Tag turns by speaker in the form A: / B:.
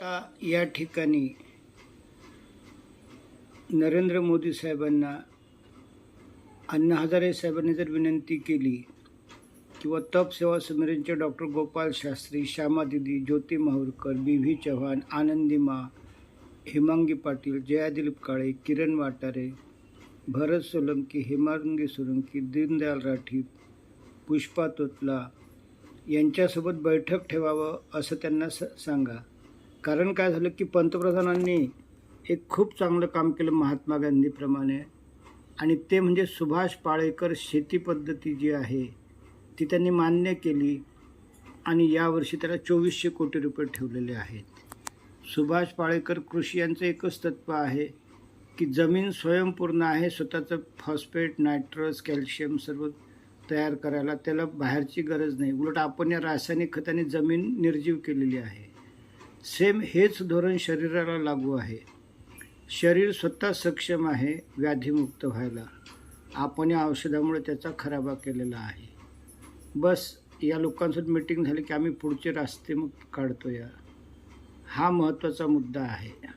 A: आता या ठिकाणी नरेंद्र मोदी साहेबांना अण्णा हजारे साहेबांनी जर विनंती केली किंवा तप सेवा समितीचे doctor Gopal Shastri Shyama Didi Jyoti Mahurkar B V Chavan Anandima Hemangi Patil Jaya Dilip Kale Kiran Watare Bharat Solanki Hemangi Solanki Deendayal Rathi Pushpa Totla यांच्यासोबत बैठक ठेवावं असं त्यांना स सांगा. कारण काय झालं की पंतप्रधानांनी एक खूप चांगलं काम केलं महात्मा गांधीप्रमाणे. आणि ते म्हणजे सुभाष पाळेकर शेती पद्धती जी आहे ती त्यांनी मान्य केली आणि यावर्षी त्याला चोवीसशे कोटी रुपये ठेवलेले आहेत. सुभाष पाळेकर कृषी यांचं एकच तत्त्व आहे की जमीन स्वयंपूर्ण आहे स्वतःचं फॉस्फेट नायट्रस कॅल्शियम सर्व तयार करायला त्याला बाहेरची गरज नाही. उलट आपण या रासायनिक खताने जमीन निर्जीव केलेली आहे. सेम हेच धोरण शरीराला लागू आहे. शरीर स्वतः सक्षम आहे व्याधीमुक्त व्हायला. आपण या औषधामुळे त्याचा खराबा केलेला आहे. बस या लोकांसोबत मीटिंग झाली की आम्ही पुढचे रास्ते मग काढतो या हा महत्त्वाचा मुद्दा आहे.